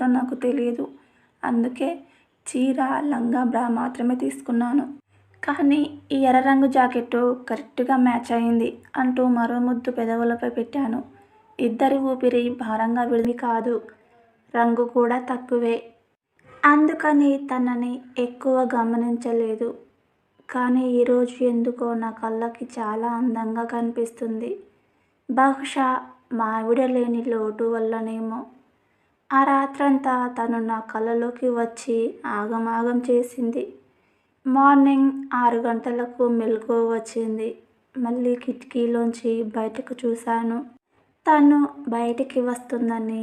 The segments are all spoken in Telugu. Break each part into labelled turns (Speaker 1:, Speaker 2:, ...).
Speaker 1: లేదో నాకు తెలియదు అందుకే చీర లంగా బ్రా మాత్రమే తీసుకున్నాను. కానీ ఈ ఎర్ర రంగు జాకెట్టు కరెక్ట్గా మ్యాచ్ అయింది అంటూ మరో ముద్దు పెదవులపై పెట్టాను. ఇద్దరి ఊపిరి భారంగా విడిది కాదు. రంగు కూడా తక్కువే. అందుకని తనని ఎక్కువ గమనించలేదు. కానీ ఈరోజు ఎందుకో నా కళ్ళకి చాలా అందంగా కనిపిస్తుంది. బహుశా మావిడ లేని లోటు వల్లనేమో. ఆ రాత్రంతా తను నా కళ్ళలోకి వచ్చి ఆగమాగం చేసింది. మార్నింగ్ ఆరు గంటలకు మెలకు వచ్చింది. మళ్ళీ కిటికీలోంచి బయటకు చూశాను. తను బయటికి వస్తుందని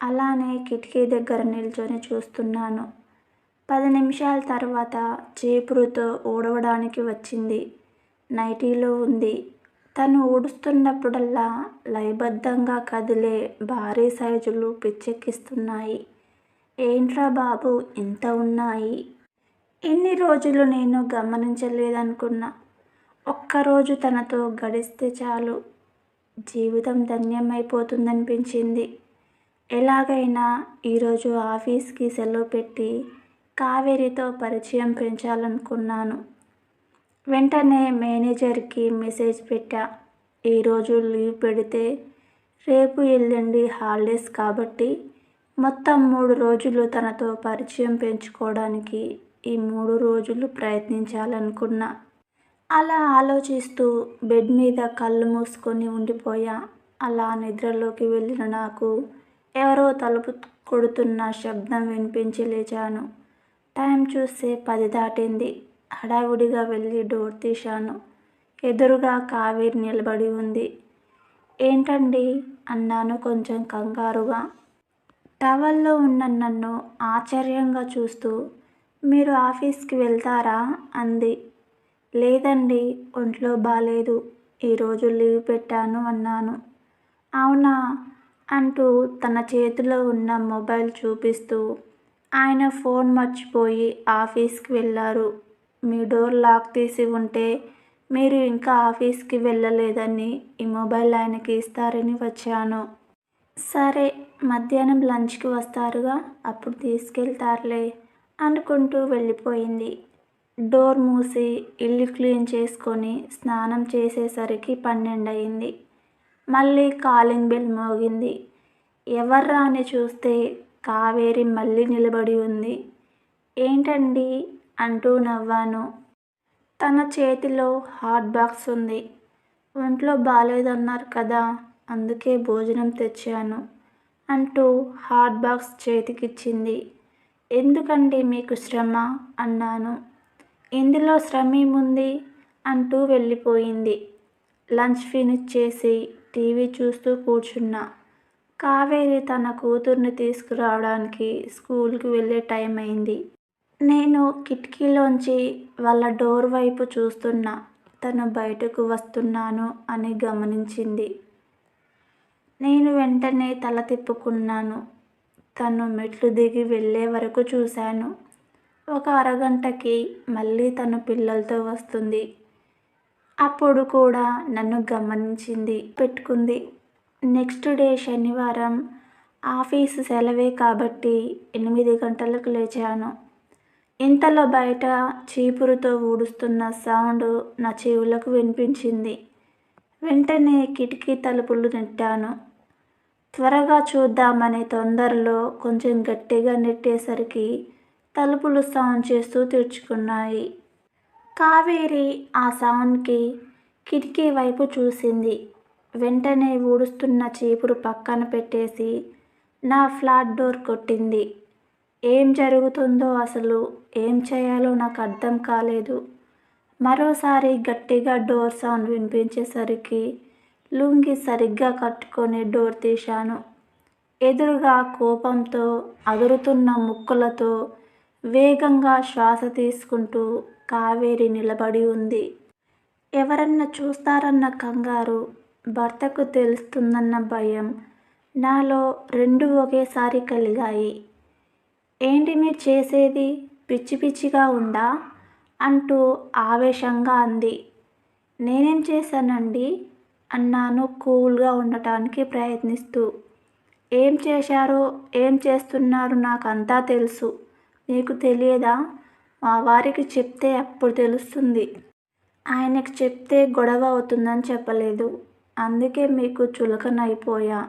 Speaker 1: అలానే కిటికీ దగ్గర నిల్చొని చూస్తున్నాను. పది నిమిషాల తర్వాత చీపురుతో ఊడవడానికి వచ్చింది. నైటీలో ఉంది. తను ఊడుస్తున్నప్పుడల్లా లయబద్ధంగా కదిలే భారీ సైజులు పిచ్చెక్కిస్తున్నాయి. ఏంట్రా బాబు ఇంత ఉన్నాయి? ఎన్ని రోజులు నేను గమనించలేదనుకున్నా. ఒక్కరోజు తనతో గడిస్తే చాలు. జీవితం ధన్యమైపోతుందనిపించింది. ఎలాగైనా ఈరోజు ఆఫీస్కి సెలవు పెట్టి కావేరితో పరిచయం పెంచాలనుకున్నాను. వెంటనే మేనేజర్కి మెసేజ్ పెట్టా. ఈరోజు లీవ్ పెడితే రేపు ఎల్లుండి హాలిడేస్ కాబట్టి మొత్తం మూడు రోజులు తనతో పరిచయం పెంచుకోవడానికి ఈ మూడు రోజులు ప్రయత్నించాలనుకున్నా. అలా ఆలోచిస్తూ బెడ్ మీద కళ్ళు మూసుకొని ఉండిపోయా. అలా నిద్రలోకి వెళ్ళిన నాకు ఎవరో తలుపు కొడుతున్న శబ్దం వినిపించి లేచాను టైం చూస్తే పది దాటింది. హడావుడిగా వెళ్ళి డోర్ తీశాను. ఎదురుగా కావేరి నిలబడి ఉంది. ఏంటండి? అన్నాను కొంచెం కంగారుగా. టవల్లో ఉన్న నన్ను ఆశ్చర్యంగా చూస్తూ మీరు ఆఫీస్కి వెళ్తారా? అంది. లేదండి ఒంట్లో బాగాలేదు ఈరోజు లీవ్ పెట్టాను అన్నాను. అవునా? అంటూ తన చేతిలో ఉన్న మొబైల్ చూపిస్తూ ఆయన ఫోన్ మర్చిపోయి ఆఫీస్కి వెళ్ళారు. మీ డోర్ లాక్ తీసి ఉంటే మీరు ఇంకా ఆఫీస్కి వెళ్ళలేదని ఈ మొబైల్ ఆయనకి ఇస్తారని వచ్చాను. సరే మధ్యాహ్నం లంచ్కి వస్తారుగా అప్పుడు తీసుకెళ్తారులే అనుకుంటూ వెళ్ళిపోయింది. డోర్ మూసి ఇల్లు క్లీన్ చేసుకొని స్నానం చేసేసరికి పన్నెండు అయింది మళ్ళీ కాలింగ్ బెల్ మోగింది. ఎవర్రా అని చూస్తే కావేరి మళ్ళీ నిలబడి ఉంది. ఏంటండి? అంటూ నవ్వాను. తన చేతిలో హాట్ బాక్స్ ఉంది. ఒంట్లో బాగాలేదన్నారు కదా అందుకే భోజనం తెచ్చాను అంటూ హాట్ బాక్స్ చేతికిచ్చింది. ఎందుకండి మీకు శ్రమ? అన్నాను. ఇందులో శ్రమ ఏముంది? అంటూ వెళ్ళిపోయింది. లంచ్ ఫినిష్ చేసి టీవీ చూస్తూ కూర్చున్నా. కావేరి తన కూతుర్ని తీసుకురావడానికి స్కూల్కి వెళ్ళే టైం అయింది. నేను కిటికీలోంచి వాళ్ళ డోర్ వైపు చూస్తున్నా. తను బయటకు వస్తున్నాను అని గమనించింది. నేను వెంటనే తల తిప్పుకున్నాను. తను మెట్లు దిగి వెళ్ళే వరకు చూశాను. ఒక అరగంటకి మళ్ళీ తను పిల్లలతో వస్తుంది. అప్పుడు కూడా నన్ను గమనించింది పెట్టుకుంది. నెక్స్ట్ డే శనివారం ఆఫీసు సెలవే కాబట్టి ఎనిమిది గంటలకు లేచాను. ఇంతలో బయట చీపురుతో ఊడుస్తున్న సౌండ్ నా చెవులకు వినిపించింది. వెంటనే కిటికీ తలుపులు నెట్టాను. త్వరగా చూద్దామనే తొందరలో కొంచెం గట్టిగా నెట్టేసరికి తలుపులు సౌండ్ చేస్తూ తెరుచుకున్నాయి. కావేరి ఆ సౌండ్కి కిటికీ వైపు చూసింది. వెంటనే ఊడుస్తున్న చీపురు పక్కన పెట్టేసి నా ఫ్లాట్ డోర్ కొట్టింది. ఏం జరుగుతుందో అసలు ఏం చేయాలో నాకు అర్థం కాలేదు. మరోసారి గట్టిగా డోర్ సౌండ్ వినిపించేసరికి లుంగి సరిగ్గా కట్టుకొని డోర్ తీశాను. ఎదురుగా కోపంతో అదురుతున్న ముక్కులతో వేగంగా శ్వాస తీసుకుంటూ కావేరి నిలబడి ఉంది. ఎవరన్నా చూస్తారన్న కంగారు భర్తకు తెలుస్తుందన్న భయం నాలో రెండు ఒకేసారి కలిగాయి. ఏంటి మీరు చేసేది? పిచ్చి పిచ్చిగా ఉందా? అంటూ ఆవేశంగా అంది. నేనేం చేశానండి? అన్నాను కూల్గా ఉండటానికి ప్రయత్నిస్తూ. ఏం చేశారో ఏం చేస్తున్నారు నాకంతా తెలుసు. నీకు తెలియదా? మా వారికి చెప్తే అప్పుడు తెలుస్తుంది. ఆయనకి చెప్తే గొడవ అవుతుందని చెప్పలేదు. అందుకే మీకు చులకనైపోయా.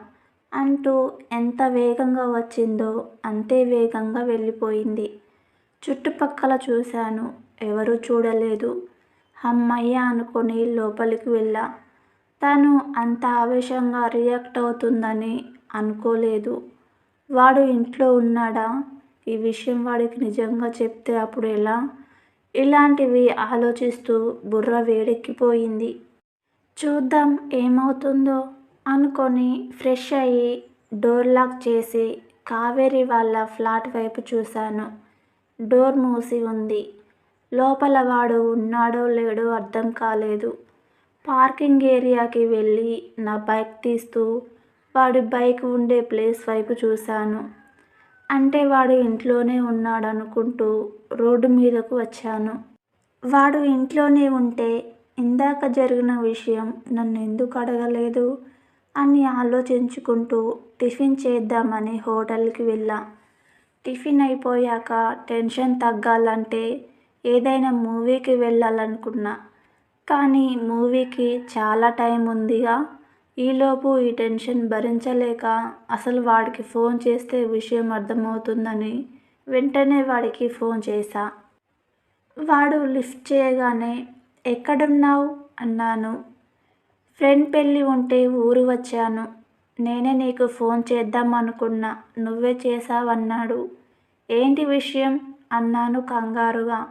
Speaker 1: అంటూ ఎంత వేగంగా వచ్చిందో అంతే వేగంగా వెళ్ళిపోయింది. చుట్టుపక్కల చూశాను ఎవరూ చూడలేదు. అమ్మయ్య అనుకొని లోపలికి వెళ్ళా. తను అంత ఆవేశంగా రియాక్ట్ అవుతుందని అనుకోలేదు. వాడు ఇంట్లో ఉన్నాడా? ఈ విషయం వాడికి నిజంగా చెప్తే అప్పుడు ఎలా? ఇలాంటివి ఆలోచిస్తూ బుర్ర వేడెక్కిపోయింది. చూద్దాం ఏమవుతుందో. అనుకొని ఫ్రెష్ అయ్యి డోర్ లాక్ చేసి కావేరి వాళ్ళ ఫ్లాట్ వైపు చూశాను. డోర్ మూసి ఉంది. లోపల వాడు ఉన్నాడో లేడో అర్థం కాలేదు. పార్కింగ్ ఏరియాకి వెళ్ళి నా బైక్ తీస్తూ వాడి బైక్ ఉండే ప్లేస్ వైపు చూశాను. అంటే వాడు ఇంట్లోనే ఉన్నాడు అనుకుంటూ రోడ్డు మీదకు వచ్చాను. వాడు ఇంట్లోనే ఉంటే ఇందాక జరిగిన విషయం నన్ను ఎందుకు అడగలేదు? అని ఆలోచించుకుంటూ టిఫిన్ చేద్దామని హోటల్కి వెళ్ళా. టిఫిన్ అయిపోయాక టెన్షన్ తగ్గాలంటే ఏదైనా మూవీకి వెళ్ళాలనుకున్నా. కానీ మూవీకి చాలా టైం ఉందిగా. ఈలోపు ఈ టెన్షన్ భరించలేక అసలు వాడికి ఫోన్ చేస్తే విషయం అర్థమవుతుందని వెంటనే వాడికి ఫోన్ చేశా. వాడు లిఫ్ట్ చేయగానే ఎక్కడున్నావు? అన్నాను. ఫ్రెండ్ పెళ్ళి ఉంటే ఊరు వచ్చాను. నేనే నీకు ఫోన్ చేద్దాం అనుకున్నా. నువ్వే చేశావన్నాడు. ఏంటి విషయం? అన్నాను కంగారుగా.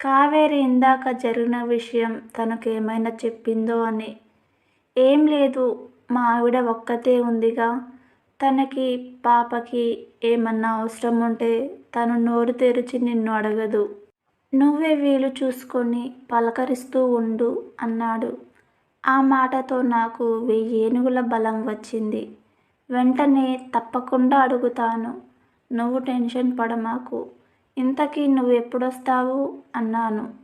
Speaker 1: కావేరి ఇందాక జరిగిన విషయం తనకేమైనా చెప్పిందో అని. ఏం లేదు. మా ఆవిడ ఒక్కతే ఉందిగా. తనకి పాపకి ఏమన్నా అవసరం ఉంటే తను నోరు తెరిచి నిన్ను అడగదు. నువ్వే వీలు చూసుకొని పలకరిస్తూ ఉండు అన్నాడు. ఆ మాటతో నాకు వెయ్యి ఏనుగుల బలం వచ్చింది. వెంటనే తప్పకుండా అడుగుతాను. నువ్వు టెన్షన్ పడమాకు. ఇంతకీ నువ్వు ఎప్పుడొస్తావు అన్నాను.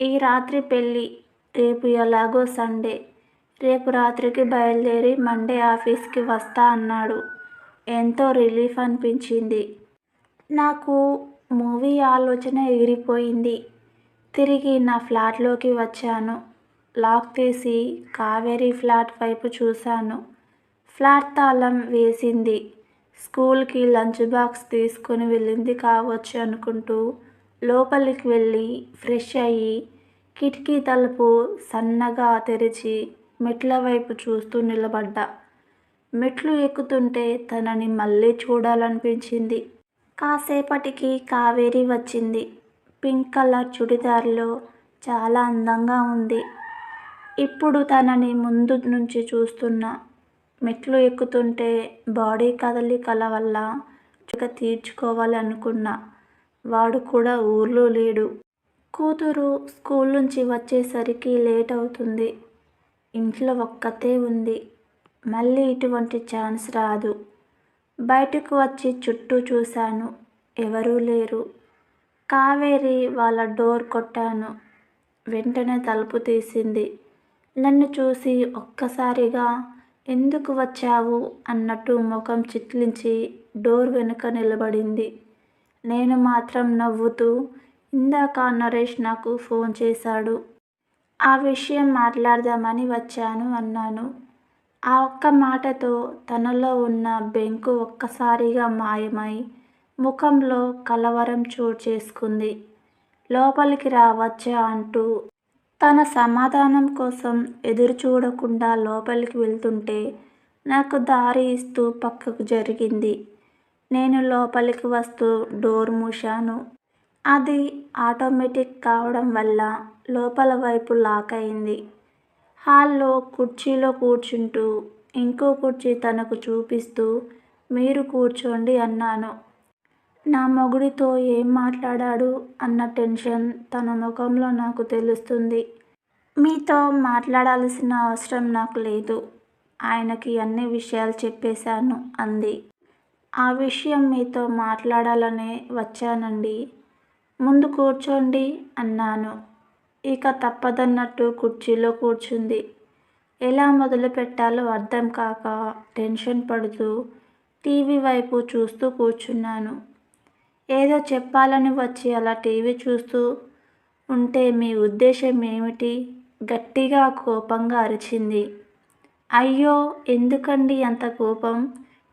Speaker 1: ఈ రాత్రి పెళ్ళి రేపు ఎలాగో సండే. రేపు రాత్రికి బయలుదేరి మండే ఆఫీస్కి వస్తా అన్నాడు. ఎంతో రిలీఫ్ అనిపించింది. నాకు మూవీ ఆలోచన ఎగిరిపోయింది. తిరిగి నా ఫ్లాట్లోకి వచ్చాను. లాక్ తీసి కావేరీ ఫ్లాట్ వైపు చూశాను. ఫ్లాట్ తాళం వేసింది. స్కూల్కి లంచ్ బాక్స్ తీసుకొని వెళ్ళింది కావచ్చు అనుకుంటూ లోపలికి వెళ్ళి ఫ్రెష్ అయ్యి కిటికీ తలుపు సన్నగా తెరిచి మెట్ల వైపు చూస్తూ నిలబడ్డా. మెట్లు ఎక్కుతుంటే తనని మళ్ళీ చూడాలనిపించింది. కాసేపటికి కావేరి వచ్చింది. పింక్ కలర్ చుడిదార్లో చాలా అందంగా ఉంది. ఇప్పుడు తనని ముందు నుంచి చూస్తున్నా మెట్లు ఎక్కుతుంటే బాడీ కదలికల వల్ల చుక తీర్చుకోవాలనుకున్నా వాడు కూడా ఊర్లో లేడు. కూతురు స్కూల్ నుంచి వచ్చేసరికి లేట్ అవుతుంది. ఇంట్లో ఒక్కతే ఉంది. మళ్ళీ ఇటువంటి ఛాన్స్ రాదు. బయటకు వచ్చి చుట్టూ చూశాను. ఎవరూ లేరు. కావేరి వాళ్ళ డోర్ కొట్టాను. వెంటనే తలుపు తీసింది. నన్ను చూసి ఒక్కసారిగా ఎందుకు వచ్చావు అన్నట్టు ముఖం చిట్లించి డోర్ వెనుక నిలబడింది. నేను మాత్రం నవ్వుతూ ఇందాక నరేష్ నాకు ఫోన్ చేశాడు. ఆ విషయం మాట్లాడదామని వచ్చాను అన్నాను. ఆ ఒక్క మాటతో తనలో ఉన్న బెంకు ఒక్కసారిగా మాయమై ముఖంలో కలవరం చోటు చేసుకుంది. లోపలికి రావచ్చా అంటూ తన సమాధానం కోసం ఎదురు చూడకుండా లోపలికి వెళ్తుంటే నాకు దారి ఇస్తూ పక్కకు జరిగింది. నేను లోపలికి వస్తూ డోర్ మూశాను. అది ఆటోమేటిక్ కావడం వల్ల లోపల వైపు లాక్ అయింది. హాల్లో కుర్చీలో కూర్చుంటూ ఇంకో కుర్చీ తనకు చూపిస్తూ మీరు కూర్చోండి అన్నాను. నా మొగుడితో ఏం మాట్లాడాడు అన్న టెన్షన్ తన ముఖంలో నాకు తెలుస్తుంది. మీతో మాట్లాడాల్సిన అవసరం నాకు లేదు. ఆయనకి అన్ని విషయాలు చెప్పేశాను అంది. ఆ విషయం మీతో మాట్లాడాలనే వచ్చానండి. ముందు కూర్చోండి అన్నాను. ఇక తప్పదన్నట్టు కుర్చీలో కూర్చుంది. ఎలా మొదలు పెట్టాలో అర్థం కాక టెన్షన్ పడుతూ టీవీ వైపు చూస్తూ కూర్చున్నాను. ఏదో చెప్పాలని వచ్చి అలా టీవీ చూస్తూ ఉంటే మీ ఉద్దేశం ఏమిటి? గట్టిగా కోపంగా అరిచింది. అయ్యో ఎందుకండి అంత కోపం?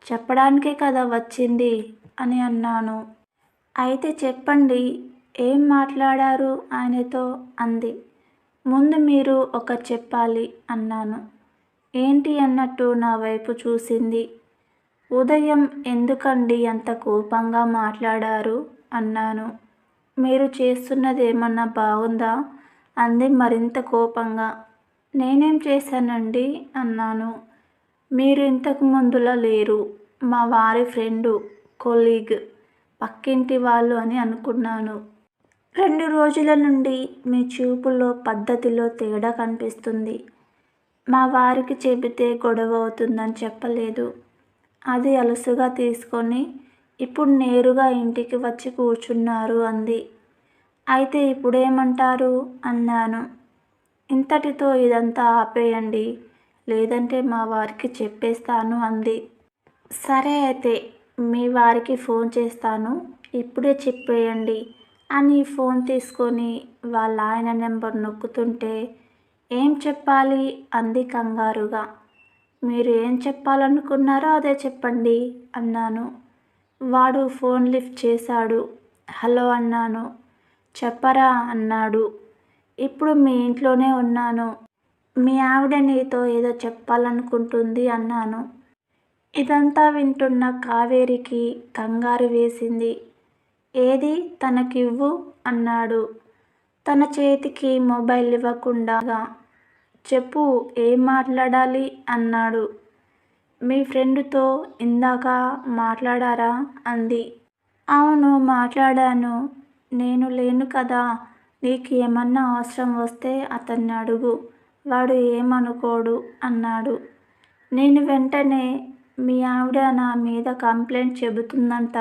Speaker 1: చెప్పడానికే కదా వచ్చింది అని అన్నాను. అయితే చెప్పండి ఏం మాట్లాడారు ఆయనతో? అంది. ముందు మీరు ఒక చెప్పాలి అన్నాను. ఏంటి అన్నట్టు నా వైపు చూసింది. ఉదయం ఎందుకండి అంత కోపంగా మాట్లాడారు? అన్నాను. మీరు చేస్తున్నది ఏమన్నా బాగుందా? అంది మరింత కోపంగా. నేనేం చేశానండి? అన్నాను. మీరు ఇంతకు ముందులా లేరు. మా వారి ఫ్రెండు కొలీగ్ పక్కింటి వాళ్ళు అని అనుకున్నాను. రెండు రోజుల నుండి మీ చూపులో పద్ధతిలో తేడా కనిపిస్తుంది. మా వారికి చెబితే గొడవ అవుతుందని చెప్పలేదు. అది అలసుగా తీసుకొని ఇప్పుడు నేరుగా ఇంటికి వచ్చి కూర్చున్నారు అంది. అయితే ఇప్పుడేమంటారు? అన్నాను. ఇంతటితో ఇదంతా ఆపేయండి. లేదంటే మా వారికి చెప్పేస్తాను అంది. సరే అయితే మీ వారికి ఫోన్ చేస్తాను. ఇప్పుడే చెప్పేయండి అని ఫోన్ తీసుకొని వాళ్ళ ఆయన నెంబర్ నొక్కుతుంటే ఏం చెప్పాలి? అంది కంగారుగా. మీరు ఏం చెప్పాలనుకున్నారో అదే చెప్పండి అన్నాను. వాడు ఫోన్ లిఫ్ట్ చేశాడు. హలో అన్నాను. చెప్పరా అన్నాడు. ఇప్పుడు మీ ఇంట్లోనే ఉన్నాను. మీ ఆవిడ నీతో ఏదో చెప్పాలనుకుంటుంది అన్నాను. ఇదంతా వింటున్న కావేరికి కంగారు వేసింది. ఏది? తనకివ్వు అన్నాడు. తన చేతికి మొబైల్ ఇవ్వకుండా చెప్పు ఏం మాట్లాడాలి? అన్నాడు. మీ ఫ్రెండ్తో ఇందాక మాట్లాడారా? అంది. అవును మాట్లాడాను. నేను లేను కదా. నీకు ఏమన్నా అవసరం వస్తే అతన్ని అడుగు. వాడు ఏమనుకోడు? అన్నాడు. నేను వెంటనే మీ ఆవిడ నా మీద కంప్లైంట్ చెబుతుందంట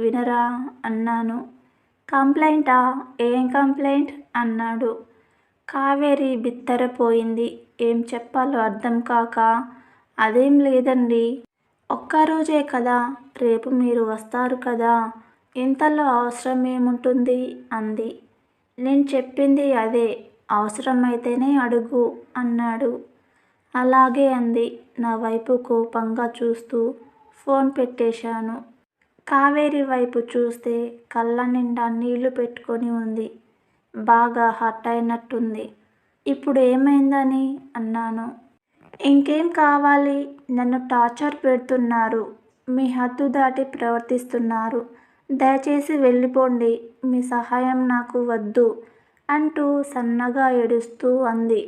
Speaker 1: వినరా? అన్నాను. కంప్లైంటా? ఏం కంప్లైంట్? అన్నాడు. కావేరి బిత్తరపోయింది ఏం చెప్పాలో అర్థం కాక అదేం లేదండి. ఒక్కరోజే కదా. రేపు మీరు వస్తారు కదా. ఇంతలో అవసరం ఏముంటుంది అంది. నేను చెప్పింది అదే. అవసరమైతేనే అడుగు అన్నాడు. అలాగే అంది. నా వైపు కోపంగా చూస్తూ ఫోన్ పెట్టేశాను. కావేరి వైపు చూస్తే కళ్ళ నిండా నీళ్ళు పెట్టుకొని ఉంది. బాగా హట్ అయినట్టుంది. ఇప్పుడు ఏమైందని? అన్నాను. ఇంకేం కావాలి? నన్ను టార్చర్ పెడుతున్నారు. మీ హద్దు దాటి ప్రవర్తిస్తున్నారు. దయచేసి వెళ్ళిపోండి. మీ సహాయం నాకు వద్దు అంటూ సన్నగా ఏడుస్తూ అంది.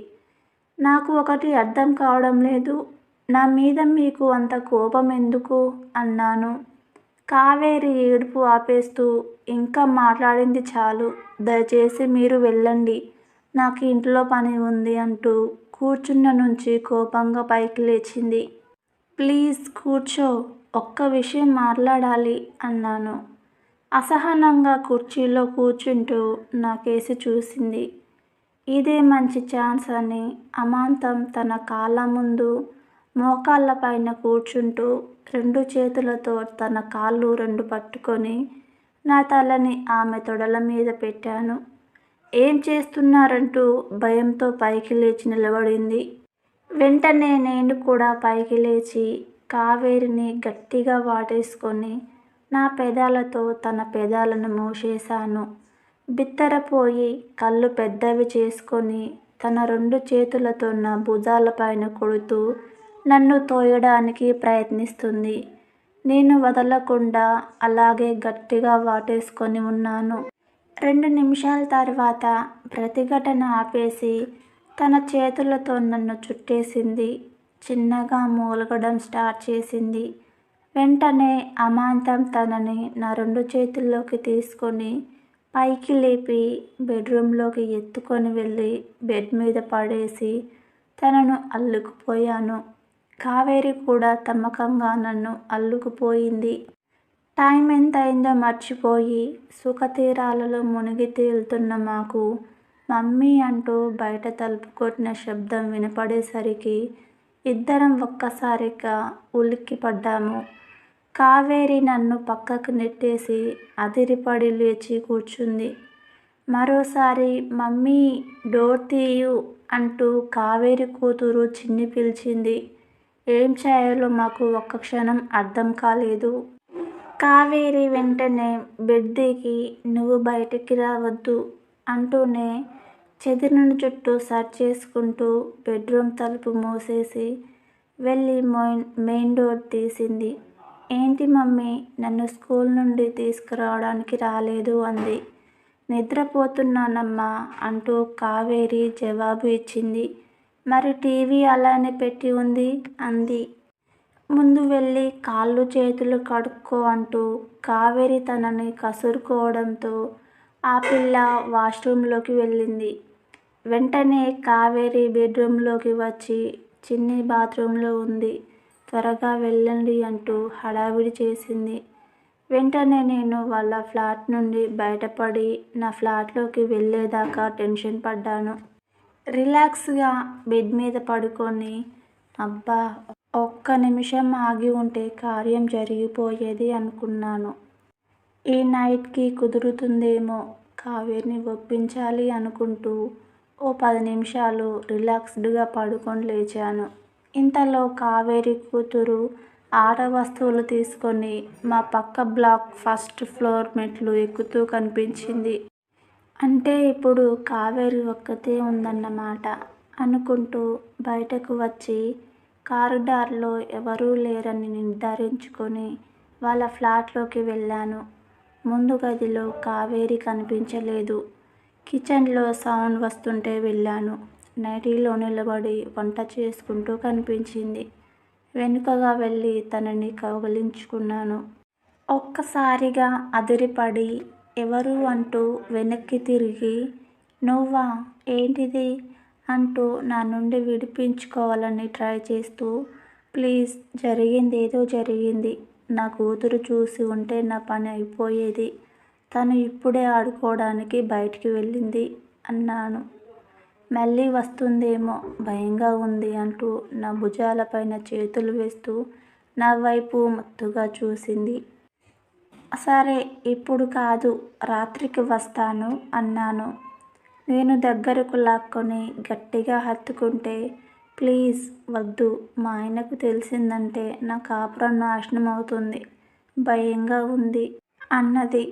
Speaker 1: నాకు ఒకటి అర్థం కావడం లేదు. నా మీద మీకు అంత కోపం ఎందుకు? అన్నాను. కావేరి ఏడుపు ఆపేస్తూ ఇంకా మాట్లాడింది చాలు. దయచేసి మీరు వెళ్ళండి. నాకు ఇంట్లో పని ఉంది అంటూ కూర్చున్న నుంచి కోపంగా పైకి లేచింది. ప్లీజ్ కూర్చో ఒక్క విషయం మాట్లాడాలి అన్నాను. అసహనంగా కుర్చీలో కూర్చుంటూ నా కేసు చూసింది. ఇదే మంచి ఛాన్స్ అని అమాంతం తన కాళ్ళ ముందు మోకాళ్ళ పైన కూర్చుంటూ రెండు చేతులతో తన కాళ్ళు రెండు పట్టుకొని నా తలని ఆమె తొడల మీద పెట్టాను. ఏం చేస్తున్నారంటూ భయంతో పైకి లేచి నిలబడింది. వెంటనే నేను కూడా పైకి లేచి కావేరిని గట్టిగా వాటేసుకొని నా పెదాలతో తన పెదాలను మూసేశాను. బిత్తరపోయి కళ్ళు పెద్దవి చేసుకొని తన రెండు చేతులతో నా భుజాలపైన కొడుతూ నన్ను తోయడానికి ప్రయత్నిస్తుంది. నేను వదలకుండా అలాగే గట్టిగా వాటేసుకొని ఉన్నాను. రెండు నిమిషాల తర్వాత ప్రతిఘటన ఆపేసి తన చేతులతో నన్ను చుట్టేసింది. చిన్నగా మూలగడం స్టార్ట్ చేసింది. వెంటనే అమాంతం తనని నా రెండు చేతుల్లోకి తీసుకొని పైకి లేపి బెడ్రూమ్లోకి ఎత్తుకొని వెళ్ళి బెడ్ మీద పడేసి తనను అల్లుకుపోయాను. కావేరి కూడా తమ్మకంగా నన్ను అల్లుకుపోయింది. టైం ఎంత అయిందో మర్చిపోయి సుఖతీరాలలో మునిగి తేలుతున్న మాకు మమ్మీ అంటూ బయట తలుపు కొట్టిన శబ్దం వినపడేసరికి ఇద్దరం ఒక్కసారిగా ఉలిక్కి పడ్డాము. కావేరి నన్ను పక్కకు నెట్టేసి అదిరిపడి లేచి కూర్చుంది. మరోసారి మమ్మీ డోర్ తీయు అంటూ కావేరి కూతురు చిన్ని పిలిచింది. ఏం చేయాలో మాకు ఒక్క క్షణం అర్థం కాలేదు. కావేరి వెంటనే బెడ్ దిగి నువ్వు బయటికి రావద్దు అంటూనే చెదిరిన చుట్టూ సర్చ్ చేసుకుంటూ బెడ్రూమ్ తలుపు మూసేసి వెళ్ళి మెయిన్ మెయిన్ డోర్ తీసింది. ఏంటి మమ్మీ నన్ను స్కూల్ నుండి తీసుకురావడానికి రాలేదు అంది. నిద్రపోతున్నానమ్మా అంటూ కావేరి జవాబు ఇచ్చింది. మరి టీవీ అలానే పెట్టి ఉంది అంది. ముందు వెళ్ళి కాళ్ళు చేతులు కడుక్కో అంటూ కావేరి తనని కసురుకోవడంతో ఆ పిల్ల వాష్రూంలోకి వెళ్ళింది. వెంటనే కావేరి బెడ్రూమ్లోకి వచ్చి చిన్ని బాత్రూంలో ఉంది. త్వరగా వెళ్ళండి అంటూ హడావిడి చేసింది. వెంటనే నేను వాళ్ళ ఫ్లాట్ నుండి బయటపడి నా ఫ్లాట్లోకి వెళ్ళేదాకా టెన్షన్ పడ్డాను. రిలాక్స్గా బెడ్ మీద పడుకొని అబ్బా ఒక్క నిమిషం ఆగి ఉంటే కార్యం జరిగిపోయేది అనుకున్నాను. ఈ నైట్కి కుదురుతుందేమో కావేరిని ఒప్పించాలి అనుకుంటూ ఓ పది నిమిషాలు రిలాక్స్డ్గా పడుకొని లేచాను. ఇంతలో కావేరి కూతురు ఆట వస్తువులు తీసుకొని మా పక్క బ్లాక్ ఫస్ట్ ఫ్లోర్ మెట్లు ఎక్కుతూ కనిపించింది. అంటే ఇప్పుడు కావేరి ఒక్కతే ఉందన్నమాట అనుకుంటూ బయటకు వచ్చి కారిడార్లో ఎవరూ లేరని నిర్ధారించుకొని వాళ్ళ ఫ్లాట్లోకి వెళ్ళాను. ముందు గదిలో కావేరి కనిపించలేదు. కిచెన్లో సౌండ్ వస్తుంటే వెళ్ళాను. నైటీలో నిలబడి వంట చేసుకుంటూ కనిపించింది. వెనుకగా వెళ్ళి తనని కౌగలించుకున్నాను. ఒక్కసారిగా అదిరిపడి ఎవరు అంటూ వెనక్కి తిరిగి నువ్వా? ఏంటిది? అంటూ నా నుండి విడిపించుకోవాలని ట్రై చేస్తూ ప్లీజ్ జరిగింది ఏదో జరిగింది. నా కూతురు చూసి ఉంటే నా పని అయిపోయేది. తను ఇప్పుడే ఆడుకోవడానికి బయటికి వెళ్ళింది అన్నాను. మళ్ళీ వస్తుందేమో భయంగా ఉంది అంటూ నా భుజాలపైన చేతులు వేస్తూ నా వైపు మత్తుగా చూసింది. సరే ఇప్పుడు కాదు రాత్రికి వస్తాను అన్నాను. నేను దగ్గరకు లాక్కొని గట్టిగా హత్తుకుంటే ప్లీజ్ వద్దు మా ఆయనకు తెలిసిందంటే నా కాపురం నాశనం అవుతుంది భయంగా ఉంది అన్నది.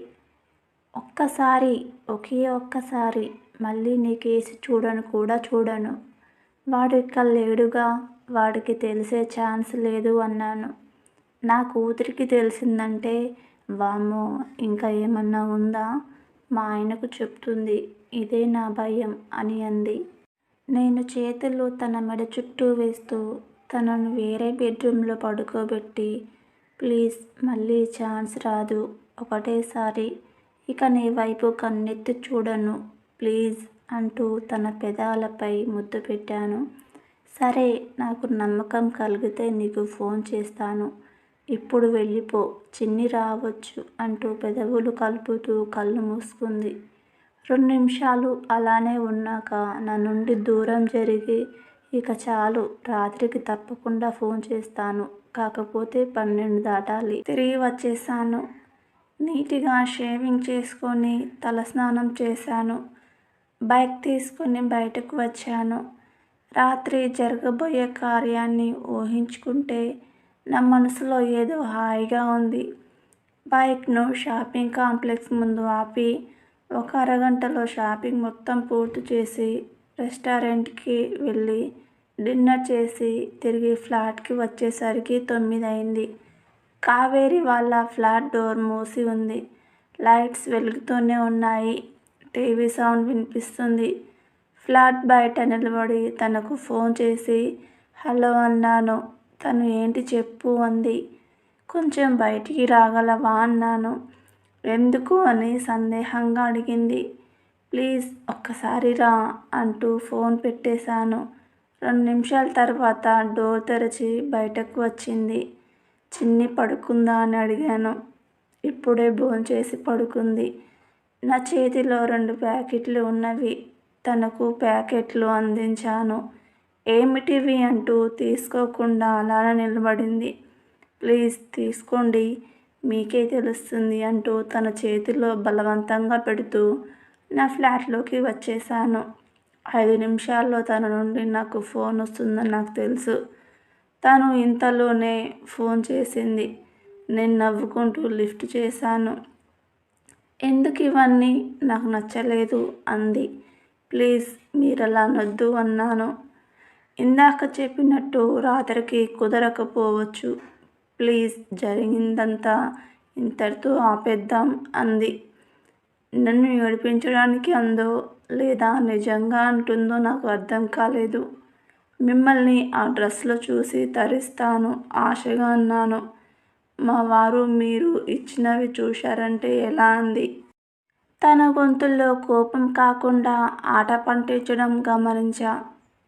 Speaker 1: ఒక్కసారి ఒకే ఒక్కసారి మళ్ళీ నీ కేసు చూడను కూడా చూడను. వాడు ఇక్కడ లేడుగా వాడికి తెలిసే ఛాన్స్ లేదు అన్నాను. నా కూతురికి తెలిసిందంటే వామ్మో ఇంకా ఏమన్నా ఉందా? మా ఆయనకు చెప్తుంది ఇదే నా భయం అని అంది. నేను చేతులు తన మెడ చుట్టూ వేస్తూ తనను వేరే బెడ్రూమ్లో పడుకోబెట్టి ప్లీజ్ మళ్ళీ ఛాన్స్ రాదు ఒకటేసారి ఇక నీ వైపు కన్నెత్తి చూడను ప్లీజ్ అంటూ తన పెదాలపై ముద్దు పెట్టాను. సరే నాకు నమ్మకం కలిగితే నీకు ఫోన్ చేస్తాను ఇప్పుడు వెళ్ళిపో చిన్ని రావచ్చు అంటూ పెదవులు కలుపుతూ కళ్ళు మూసుకుంది. రెండు నిమిషాలు అలానే ఉన్నాక నా నుండి దూరం జరిగి ఇక చాలు రాత్రికి తప్పకుండా ఫోన్ చేస్తాను. కాకపోతే పన్నెండు దాటాలి. తిరిగి వచ్చేసాను నీట్గా షేవింగ్ చేసుకొని తలస్నానం చేశాను. బైక్ తీసుకొని బయటకు వచ్చాను. రాత్రి జరగబోయే కార్యాన్ని ఊహించుకుంటే నా మనసులో ఏదో హాయిగా ఉంది. బైక్ను షాపింగ్ కాంప్లెక్స్ ముందు ఆపి ఒక అరగంటలో షాపింగ్ మొత్తం పూర్తి చేసి రెస్టారెంట్కి వెళ్ళి డిన్నర్ చేసి తిరిగి ఫ్లాట్కి వచ్చేసరికి తొమ్మిది అయింది కావేరి వాళ్ళ ఫ్లాట్ డోర్ మూసి ఉంది. లైట్స్ వెలుగుతూనే ఉన్నాయి. టీవీ సౌండ్ వినిపిస్తుంది. ఫ్లాట్ బయట నిలబడి తనకు ఫోన్ చేసి హలో అన్నాను. తను ఏంటి చెప్పు అంది. కొంచెం బయటికి రాగలవా అన్నాను. ఎందుకు అని సందేహంగా అడిగింది. ప్లీజ్ ఒక్కసారి రా అంటూ ఫోన్ పెట్టేశాను. రెండు నిమిషాల తర్వాత డోర్ తెరిచి బయటకు వచ్చింది. చిన్ని పడుకుందా అని అడిగాను. ఇప్పుడే భోంచేసి పడుకుంది. నా చేతిలో రెండు ప్యాకెట్లు ఉన్నవి. తనకు ప్యాకెట్లు అందించాను. ఏమిటివి అంటూ తీసుకోకుండా అలానే నిలబడింది. ప్లీజ్ తీసుకోండి మీకే తెలుస్తుంది అంటూ తన చేతిలో బలవంతంగా పెడుతూ నా ఫ్లాట్లోకి వచ్చేసాను ఐదు నిమిషాల్లో తన నుండి నాకు ఫోన్ వస్తుందని నాకు తెలుసు. తను ఇంతలోనే ఫోన్ చేసింది. నేను నవ్వుకుంటూ లిఫ్ట్ చేశాను. ఎందుకు ఇవన్నీ? నాకు నచ్చలేదు అంది. ప్లీజ్ మీరు అలా అనొద్దు అన్నాను. ఇందాక చెప్పినట్టు రాత్రికి కుదరకపోవచ్చు. ప్లీజ్ జరిగిందంతా ఇంతటితో ఆపేద్దాం అంది. నన్ను ఏడిపించడానికి అందో లేదా నిజంగా అంటుందో నాకు అర్థం కాలేదు. మిమ్మల్ని ఆ డ్రెస్లో చూసి తరిస్తాను ఆశగా అన్నాను. మా వారు మీరు ఇచ్చినవి చూశారంటే ఎలా అంది? తన గొంతుల్లో కోపం కాకుండా ఆట పంటించడం గమనించా.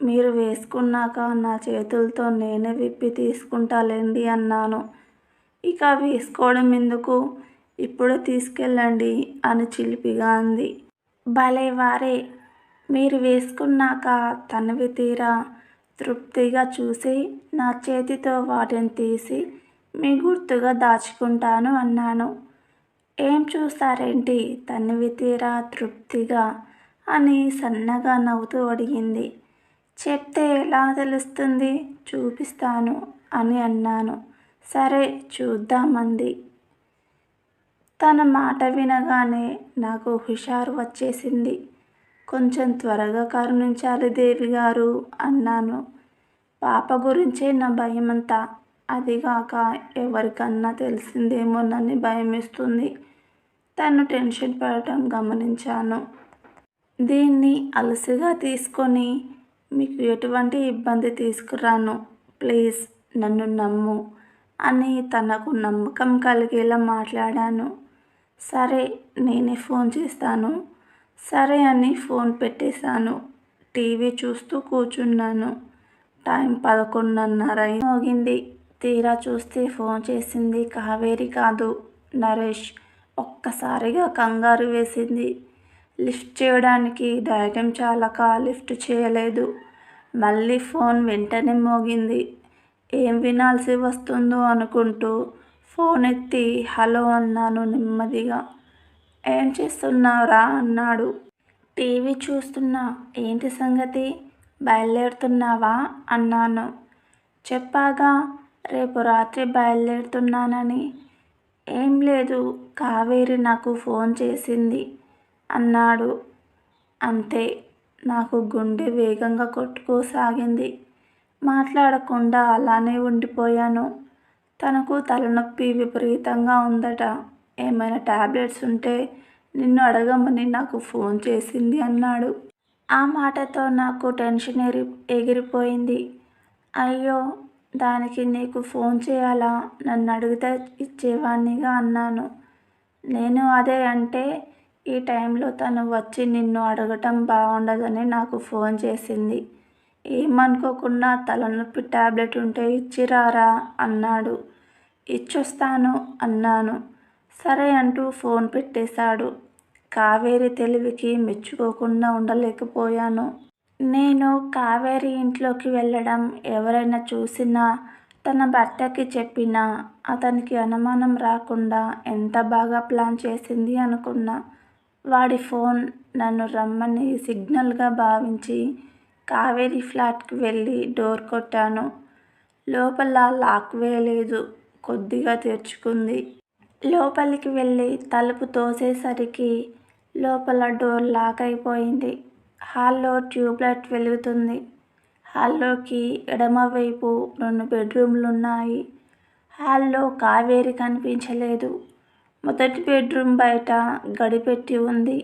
Speaker 1: మీరు వేసుకున్నాక నా చేతులతో నేనే విప్పి తీసుకుంటాలేండి అన్నాను. ఇక వేసుకోవడం ఎందుకు? ఇప్పుడు తీసుకెళ్ళండి అని చిలిపిగా అంది. భలే వారే మీరు వేసుకున్నాక తనవి తీరా? తృప్తిగా చూసి నా చేతితో వాటిని తీసి మీ గుర్తుగా దాచుకుంటాను అన్నాను. ఏం చూస్తారేంటి? తనివి తీరా తృప్తిగా అని సన్నగా నవ్వుతూ అడిగింది. చెప్తే ఎలా తెలుస్తుంది? చూపిస్తాను అని అన్నాను. సరే చూద్దామంది. తన మాట వినగానే నాకు హుషారు వచ్చేసింది. కొంచెం త్వరగా కరుణించాలి దేవి గారు అన్నాను. పాప గురించే నా భయమంతా. అదిగాక ఎవరికన్నా తెలిసిందేమోనని భయమేస్తుంది. తను టెన్షన్ పడటం గమనించాను. దీన్ని అలసిగా తీసుకొని మీకు ఎటువంటి ఇబ్బంది తీసుకురాను. ప్లీజ్ నన్ను నమ్ము అని తనకు నమ్మకం కలిగేలా మాట్లాడాను. సరే నేనే ఫోన్ చేస్తాను. సరే అని ఫోన్ పెట్టేశాను. టీవీ చూస్తూ కూర్చున్నాను. టైం పదకొండున్నర మోగింది. తీరా చూస్తే ఫోన్ చేసింది కావేరి కాదు నరేష్. ఒక్కసారిగా కంగారు వేసింది. లిఫ్ట్ చేయడానికి ధైర్యం చాలక లిఫ్ట్ చేయలేదు. మళ్ళీ ఫోన్ వెంటనే మోగింది. ఏం వినాల్సి వస్తుందో అనుకుంటూ ఫోన్ ఎత్తి హలో అన్నాను నెమ్మదిగా. ఏం చేస్తున్నావురా? అన్నాడు. టీవీ చూస్తున్నా. ఏంటి సంగతి? బయలుదేరుతున్నావా? అన్నాను. చెప్పాగా రేపు రాత్రి బయలుదేరుతున్నానని. ఏం లేదు. కావేరి నాకు ఫోన్ చేసింది. అన్నాడు. అంతే నాకు గుండె వేగంగా కొట్టుకోసాగింది. మాట్లాడకుండా అలానే ఉండిపోయాను. తనకు తలనొప్పి విపరీతంగా ఉందట. ఏమైనా ట్యాబ్లెట్స్ ఉంటే నిన్ను అడగమని నాకు ఫోన్ చేసింది అన్నాడు. ఆ మాటతో నాకు టెన్షన్ ఎరి ఎగిరిపోయింది. అయ్యో దానికి నీకు ఫోన్ చేయాలా? నన్ను అడిగితే ఇచ్చేవాణ్ణిగా అన్నాను. నేను అదే అంటే ఈ టైంలో తను వచ్చి నిన్ను అడగటం బాగుండదని నాకు ఫోన్ చేసింది. ఏమనుకోకుండా తలనొప్పి ట్యాబ్లెట్ ఉంటే ఇచ్చిరారా అన్నాడు. ఇచ్చొస్తాను అన్నాను. సరే అంటూ ఫోన్ పెట్టేశాడు. కావేరి తెలివికి మెచ్చుకోకుండా ఉండలేకపోయాను. నేను కావేరి ఇంట్లోకి వెళ్ళడం ఎవరైనా చూసినా తన భర్తకి చెప్పినా అతనికి అనుమానం రాకుండా ఎంత బాగా ప్లాన్ చేసింది అనుకున్నా. వాడి ఫోన్ నన్ను రమ్మని సిగ్నల్గా భావించి కావేరి ఫ్లాట్కి వెళ్ళి డోర్ కొట్టాను. లోపల లాక్ వేయలేదు కొద్దిగా తెరుచుకుంది. లోపలికి వెళ్ళి తలుపు తోసేసరికి లోపల డోర్ లాక్ అయిపోయింది. హాల్లో ట్యూబ్లైట్ వెలుగుతుంది. హాల్లోకి ఎడమవైపు రెండు బెడ్రూమ్లు ఉన్నాయి. హాల్లో కావేరి కనిపించలేదు. మొదటి బెడ్రూమ్ బయట గడిపెట్టి ఉంది.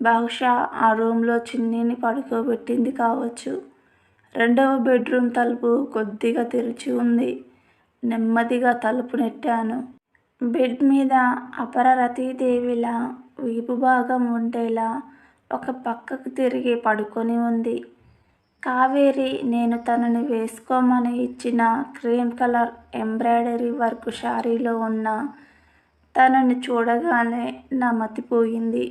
Speaker 1: బహుశా ఆ రూమ్లో చిన్నిని పడుకోబెట్టింది కావచ్చు. రెండవ బెడ్రూమ్ తలుపు కొద్దిగా తెరిచి ఉంది. నెమ్మదిగా తలుపు నెట్టాను. బెడ్ మీద అపర రతీదేవిలా వీపు భాగం ఉండేలా ఒక పక్కకు తిరిగి పడుకొని ఉంది. కావేరి నేను తనని వేసుకోమని ఇచ్చిన క్రీమ్ కలర్ ఎంబ్రాయిడరీ వర్క్ శారీలో ఉన్న తనని చూడగానే నా మతిపోయింది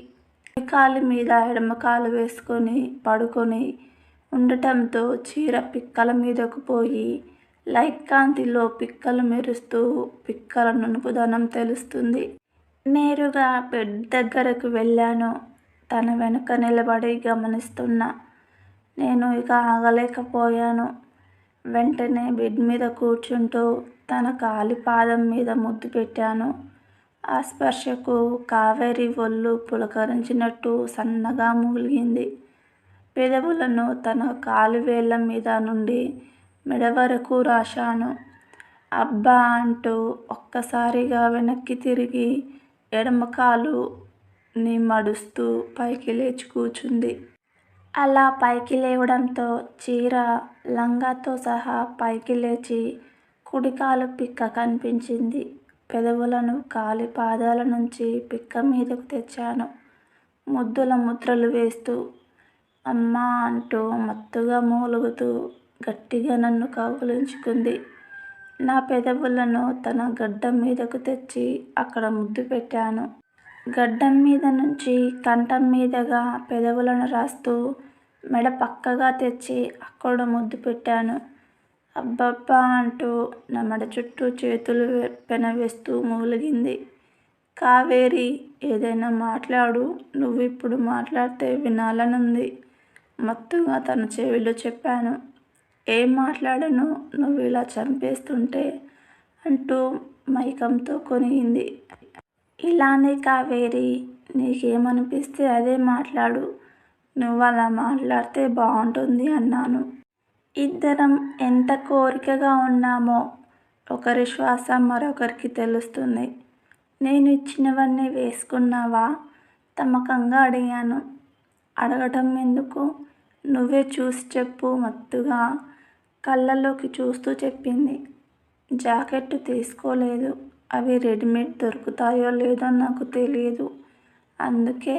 Speaker 1: కాలు మీద ఎడమ కాలు వేసుకొని పడుకొని ఉండటంతో చీర పిక్కల మీదకు పోయి లైట్ కాంతిలో పిక్కలు మెరుస్తూ పిక్కల నునుపుదనం తెలుస్తుంది. నేరుగా బెడ్ దగ్గరకు వెళ్ళాను. తన వెనుక నిలబడి గమనిస్తున్నా. నేను ఇక ఆగలేకపోయాను. వెంటనే బెడ్ మీద కూర్చుంటూ తన కాలి పాదం మీద ముద్దు పెట్టాను. ఆ స్పర్శకు కావేరి ఒళ్ళు పులకరించినట్టు సన్నగా మూలిగింది. పెదవులను తన కాలువేళ్ళ మీద నుండి మెడ వరకు రాశాను. అబ్బా అంటూ ఒక్కసారిగా వెనక్కి తిరిగి ఎడమకాలుని మడుస్తూ పైకి లేచి కూర్చుంది అలా పైకి లేవడంతో చీర లంగాతో సహా పైకి లేచి కుడికాలు పిక్క కనిపించింది. పెదవులను కాలి పాదాల నుంచి పిక్క మీదకు తెచ్చాను. ముద్దుల ముద్రలు వేస్తూ అమ్మా అంటూ మత్తుగా మూలుగుతూ గట్టిగా నన్ను కౌగులించుకుంది. నా పెదవులను తన గడ్డం మీదకు తెచ్చి అక్కడ ముద్దు పెట్టాను. గడ్డం మీద నుంచి కంఠం మీదగా పెదవులను రాస్తూ మెడ పక్కగా తెచ్చి అక్కడ ముద్దు పెట్టాను. అబ్బబ్బా అంటూ నా మెడ చుట్టూ చేతులు పెనవేస్తూ మూలిగింది. కావేరి ఏదైనా మాట్లాడు. నువ్వు ఇప్పుడు మాట్లాడితే వినాలనుంది. మత్తుగా తన చెవిలో చెప్పాను. ఏం మాట్లాడను నువ్వు ఇలా చంపేస్తుంటే అంటూ మైకంతో కొనిగింది. ఇలానే కావేరి నీకేమనిపిస్తే అదే మాట్లాడు. నువ్వు అలా మాట్లాడితే బాగుంటుంది అన్నాను. ఇద్దరం ఎంత కోరికగా ఉన్నామో ఒకరి శ్వాస మరొకరికి తెలుస్తుంది. నేను ఇచ్చినవన్నీ వేసుకున్నావా? తమకంగా అడిగాను. అడగటం ఎందుకు? నువ్వే చూసి చెప్పు మత్తుగా కళ్ళలోకి చూస్తూ చెప్పింది. జాకెట్ తీసుకోలేదు. అవి రెడీమేడ్ దొరుకుతాయో లేదో నాకు తెలియదు. అందుకే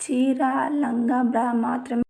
Speaker 1: చీర లంగా బ్రా మాత్రమే